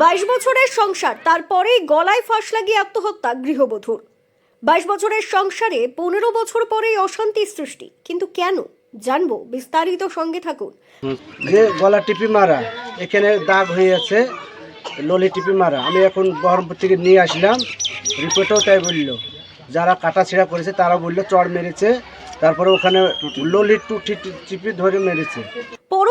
বাইশ বছরের সংসার, তারপরেই গলায় ফাঁস লাগিয়ে আত্মহত্যা, গৃহবধূর। বাইশ বছরের সংসারে পনেরো বছর পরেই অশান্তি সৃষ্টি। কিন্তু কেন? জানব, বিস্তারিত সঙ্গে থাকুন। যে গলা টিপি মারা, এখানে দাগ হয়ে আছে ললি টিপি মারা। আমি এখন বহরমপুর থেকে নিয়ে আসলাম, রিপোর্টেও তাই বলল। যারা কাটা ছিঁড়া করেছে তারা বলল, চড় মেরেছে। তারপরে ওখানে ললি টুটি টিপি ধরে মেরেছে।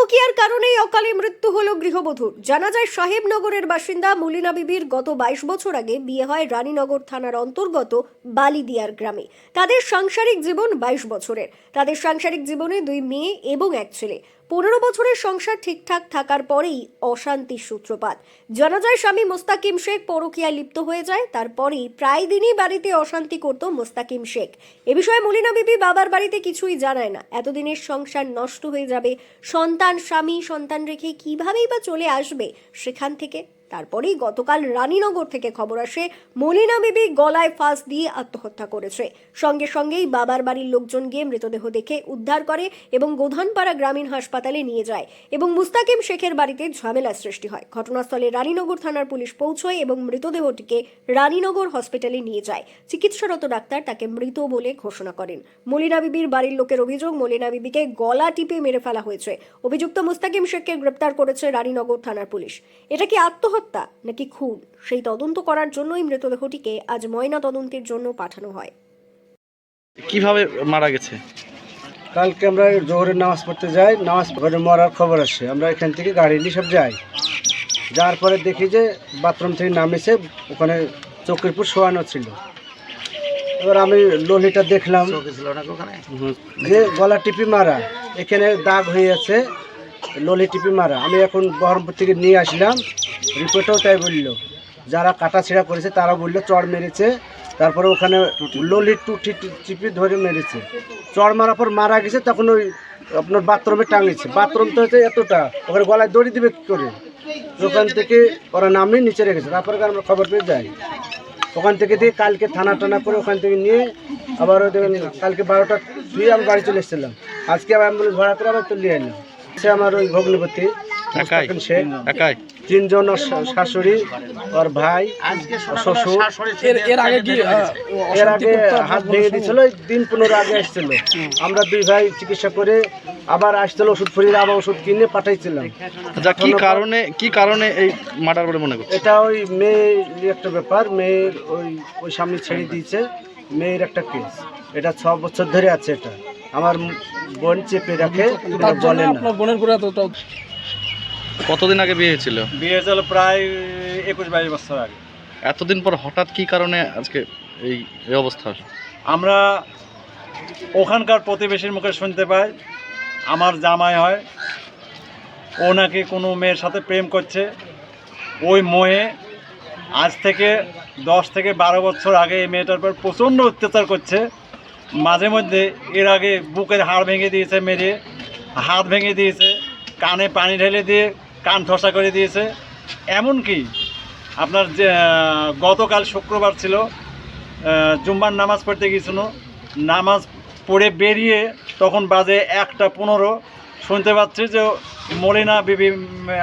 পরকীয়ার কারণেই অকালে মৃত্যু হলো গৃহবধূর। জানা যায়, সাহেবনগরের বাসিন্দা মলিনা বিবির গত বাইশ বছর আগে বিয়ে হয় রানীনগর থানার অন্তর্গত বালিদিয়ার গ্রামে। তাদের সাংসারিক জীবন বাইশ বছরের। তাদের সাংসারিক জীবনে দুই মেয়ে এবং এক ছেলে। পনেরো বছরের সংসার ঠিকঠাক থাকার পরেই অশান্তির সূত্রপাত। জানা যায়, স্বামী মোস্তাকিম শেখ পরকিয়ায় লিপ্ত হয়ে যায়। তারপরেই প্রায় দিনই বাড়িতে অশান্তি করত মোস্তাকিম শেখ। এ বিষয়ে মলিনা বিবি বাবার বাড়িতে কিছুই জানায় না। এতদিনের সংসার নষ্ট হয়ে যাবে। সন্তান, স্বামী, সন্তান রেখে কিভাবেই বা চলে আসবে সেখান থেকে তারপরেই গতকাল রানীনগর থেকে খবর আসে, মলিনা বিবি গলায় ফাঁস দিয়ে আত্মহত্যা করেছে। সঙ্গে সঙ্গেই বাবার বাড়ির লোকজন গিয়ে মৃতদেহ দেখে উদ্ধার করে এবং গোধানপাড়া গ্রামীণ হাসপাতালে নিয়ে যায় এবং মুস্তাকিম শেখের বাড়িতে ঝামেলা সৃষ্টি হয়। ঘটনাস্থলে রানীনগর থানার পুলিশ পৌঁছয় এবং মৃতদেহটিকে রানীনগর হসপিটালে নিয়ে যায়। চিকিৎসারত ডাক্তার তাকে মৃত বলে ঘোষণা করেন। মলিনা বিবির বাড়ির লোকের অভিযোগ, মলিনা বিবিকে গলা টিপে মেরে ফেলা হয়েছে। অভিযুক্ত মুস্তাকিম শেখকে গ্রেপ্তার করেছে রানীনগর থানার পুলিশ। এটা কি আত্মহত্যা নাকি খুন? সেই তদন্ত করার জন্যই মৃতদেহটিকে আজ ময়না তদন্তের জন্য পাঠানো হয়। কীভাবে মারা গেছে? কালকে আমরা জোহরের নামাজ পড়তে যাই নামাজ পড়ে মরার খবর আসে। আমরা এখান থেকে গাড়ি নিয়ে সব যাই। যাওয়ার পরে দেখি যে বাথরুম থেকে নামেছে ওখানে চোখের উপর শোয়ানো ছিল। এবার আমি ললিটা দেখলাম যে গলা টিপি মারা। এখানে দাগ হয়ে আছে ললি টিপি মারা। আমি এখন বহরমপুর থেকে নিয়ে আসলাম। রিপোর্টেও তাই বলল। যারা কাটা ছিঁড়া করেছে তারা বলল চড় মেরেছে। তারপরে ওখানে ললি টুটি চিপি ধরে মেরেছে। চড় মারার পর মারা গেছে তখন ওই আপনার বাথরুমে টাঙিয়েছে। বাথরুম তো হচ্ছে এতটা ওখানে গলায় দড়ি দিবে কী করে? ওখান থেকে ওরা নামিয়ে নিচে রেখেছে। তারপরে আমরা খবর পেয়ে যাই। ওখান থেকে দিয়ে কালকে থানা টানা করে ওখান থেকে নিয়ে আবার কালকে বারোটা দিয়ে আমি বাড়ি চলে এসেছিলাম। আজকে আবার অ্যাম্বুলেন্স ভাড়া করে আবার তুলে এলাম সে আমার ওই ভগ্নপতি। শেখ একাই? তিনজন শাশুড়ি ওর ভাই শ্বশুর। এর আগে কি এর আগে হাত ভেঙে দিয়েছিল ওই দিন পনেরো আগে আসছিল। আমরা দুই ভাই চিকিৎসা করে আবার আসছিল ওষুধ ফুরিয়ে আবার ওষুধ কিনে পাঠাইছিলাম। আচ্ছা কি কারণে কি কারণে এই মার্ডার বলে মনে করছে এটা ওই মেয়ের একটা ব্যাপার মেয়ের ওই ওই স্বামী ছেড়ে দিয়েছে মেয়ের একটা কেস এটা ছ বছর ধরে আছে এটা। আমার বোন চেপে রাখে বলে না আপনার বোনের করে এতটা কতদিন আগে বিয়ে হয়েছিল? বিয়ে হয়েছিল প্রায় একুশ বাইশ বছর আগে। এতদিন পর হঠাৎ কি কারণে আজকে এই এই অবস্থা? আমরা ওখানকার প্রতিবেশীর মুখে শুনতে পাই আমার জামাই হয় ও নাকি কোনো মেয়ের সাথে প্রেম করছে। ওই মোহে আজ থেকে দশ থেকে বারো বছর আগে এই মেয়েটার পর প্রচণ্ড অত্যাচার করছে। মাঝে মধ্যে এর আগে বুকের হাড় ভেঙে দিয়েছে মেরে হাত ভেঙে দিয়েছে কানে পানি ঢেলে দিয়ে কান ঠসা করে দিয়েছে। এমনকি আপনার যে গতকাল শুক্রবার ছিল আহ, জুম্মার নামাজ পড়তে গিয়েছিল। নামাজ পড়ে বেরিয়ে তখন বাজে একটা পনেরো। শুনতে পাচ্ছি যে মলিনা বিবি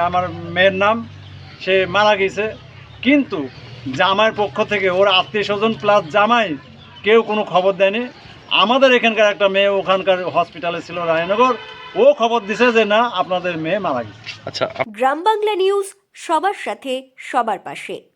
আমার মেয়ের নাম সে মারা গেছে। কিন্তু জামাইয়ের পক্ষ থেকে ওর আত্মীয় স্বজন প্লাস জামাই কেউ কোনো খবর দেয়নি। আমাদের এখানকার একটা মেয়ে ওখানকার হসপিটালে ছিল রায়নগর। ও খবর দিছে যে না আপনাদের মেয়ে মারা গেছে। আচ্ছা গ্রাম বাংলা নিউজ সবার সাথে সবার পাশে।